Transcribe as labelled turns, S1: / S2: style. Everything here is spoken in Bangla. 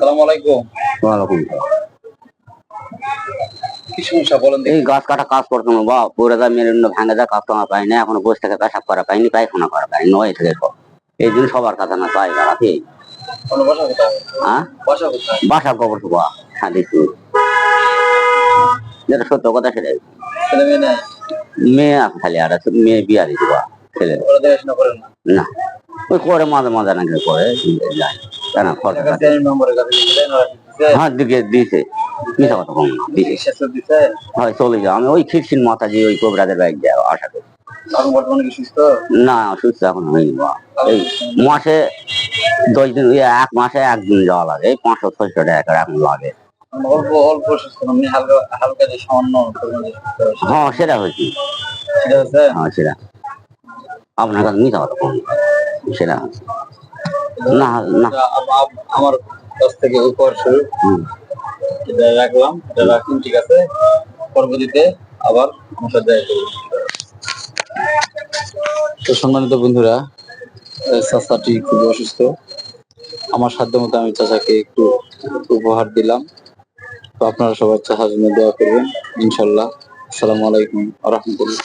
S1: আসসালামু আলাইকুম
S2: ওয়ালাইকুম।
S1: কি সমস্যা বলেন
S2: এই গাছ কাটা কাজ করতাম বা পুরো যা মেরুদণ্ড ভাঙে যা কাস্টমার পাই না। এখনও বসে থেকে পেশাব করা পাইনি পায়খানা করা পাইনি নয় থেকে এই জন্য সবার কথা না চাই বেড়াতে
S1: কোনো বাসা কোথায়?
S2: হ্যাঁ? হ্যাঁ যেটা সত্য কথা সেটাই।
S1: মেয়ে
S2: আছে খালি আর আছে মেয়ে বিয়া দিতে ছেলে।
S1: না?
S2: ওই করে মাঝে মাঝে নাকি করে যায় কেন হ্যাঁ দিকে দিছে। মিশা কথা কম দিছে। হয় চলে যাও। আমি ওই খিরসিন মাথা দিয়ে ওই কোবরাদের বাইক যাও আশা করি। না সুস্থ এখন হয়নি এই মাসে দশ দিন এক মাসে একদিন যাওয়া লাগে। এই পাঁচশো ছয়শো টাকা করে এখন লাগে।
S1: অল্প অল্প সুস্থ হালকা হালকা যে সামান্য হয়েছে।
S2: হ্যাঁ সেটা হয়েছে। হ্যাঁ সেটা। আপনার কাছে মিশা কথা কম সেটা না না।
S1: আম- আম- আমার কাছ থেকে উপহার স্বরূপ এটা রাখলাম এটা রাখুন ঠিক আছে। পরবর্তীতে আবার আমার সাথে তো সম্মানিত বন্ধুরা চাচাটি খুব অসুস্থ। আমার সাধ্য মতো আমি চাচাকে একটু উপহার দিলাম। তো আপনারা সবাই চাচার জন্য দোয়া করবেন ইনশাল্লাহ। আসসালামু আলাইকুম রহমতুল্লাহ।